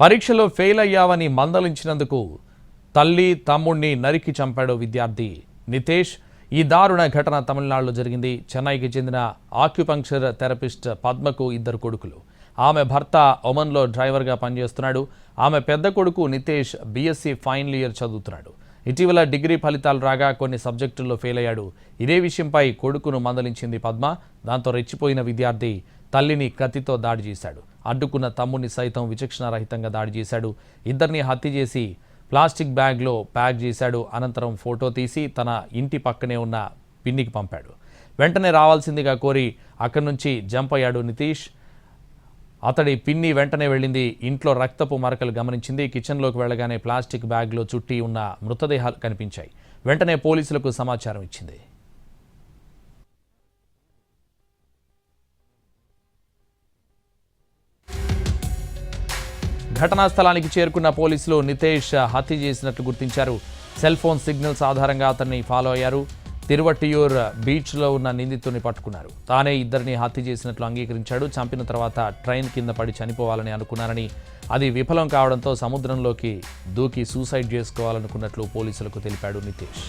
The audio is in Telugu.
పరీక్షలో ఫెయిల్ అయ్యావని మందలించినందుకు తల్లి తమ్ముణ్ణి నరికి చంపాడు విద్యార్థి నితేష్. ఈ దారుణ ఘటన తమిళనాడులో జరిగింది. చెన్నైకి చెందిన ఆక్యుపంక్చర్ థెరపిస్ట్ పద్మకు ఇద్దరు కొడుకులు. ఆమె భర్త ఒమన్లో డ్రైవర్గా పనిచేస్తున్నాడు. ఆమె పెద్ద కొడుకు నితేష్ బీఎస్సీ ఫైనల్ ఇయర్ చదువుతున్నాడు. ఇటీవల డిగ్రీ ఫలితాలు రాగా కొన్ని సబ్జెక్టుల్లో ఫెయిల్ అయ్యాడు. ఇదే విషయంపై కొడుకును మందలించింది పద్మ. దాంతో రెచ్చిపోయిన విద్యార్థి తల్లిని కత్తితో దాడి చేశాడు. అడ్డుకున్న తమ్ముని సైతం విచక్షణారహితంగా దాడి చేశాడు. ఇద్దరిని హత్య చేసి ప్లాస్టిక్ బ్యాగ్లో ప్యాక్ చేశాడు. అనంతరం ఫోటో తీసి తన ఇంటి పక్కనే ఉన్న పిన్నికి పంపాడు. వెంటనే రావాల్సిందిగా కోరి అక్కడి నుంచి జంప్ అయ్యాడు నితీష్. అతడి పిన్ని వెంటనే వెళ్ళింది. ఇంట్లో రక్తపు మరకలు గమనించింది. కిచెన్లోకి వెళ్ళగానే ప్లాస్టిక్ బ్యాగ్లో చుట్టి ఉన్న మృతదేహాలు కనిపించాయి. వెంటనే పోలీసులకు సమాచారం ఇచ్చింది. ఘటనా స్థలానికి చేరుకున్న పోలీసులు నితేష్ హత్య చేసినట్లు గుర్తించారు. సెల్ ఫోన్ సిగ్నల్స్ ఆధారంగా అతన్ని ఫాలో అయ్యారు. తిరువట్టియూర్ బీచ్లో ఉన్న నిందితుడిని పట్టుకున్నారు. తానే ఇద్దరిని హత్య చేసినట్లు అంగీకరించాడు. చంపిన తర్వాత ట్రైన్ కింద పడి చనిపోవాలని అనుకున్నారని అది విఫలం కావడంతో సముద్రంలోకి దూకి సూసైడ్ చేసుకోవాలనుకున్నట్లు పోలీసులకు తెలిపాడు నితేష్.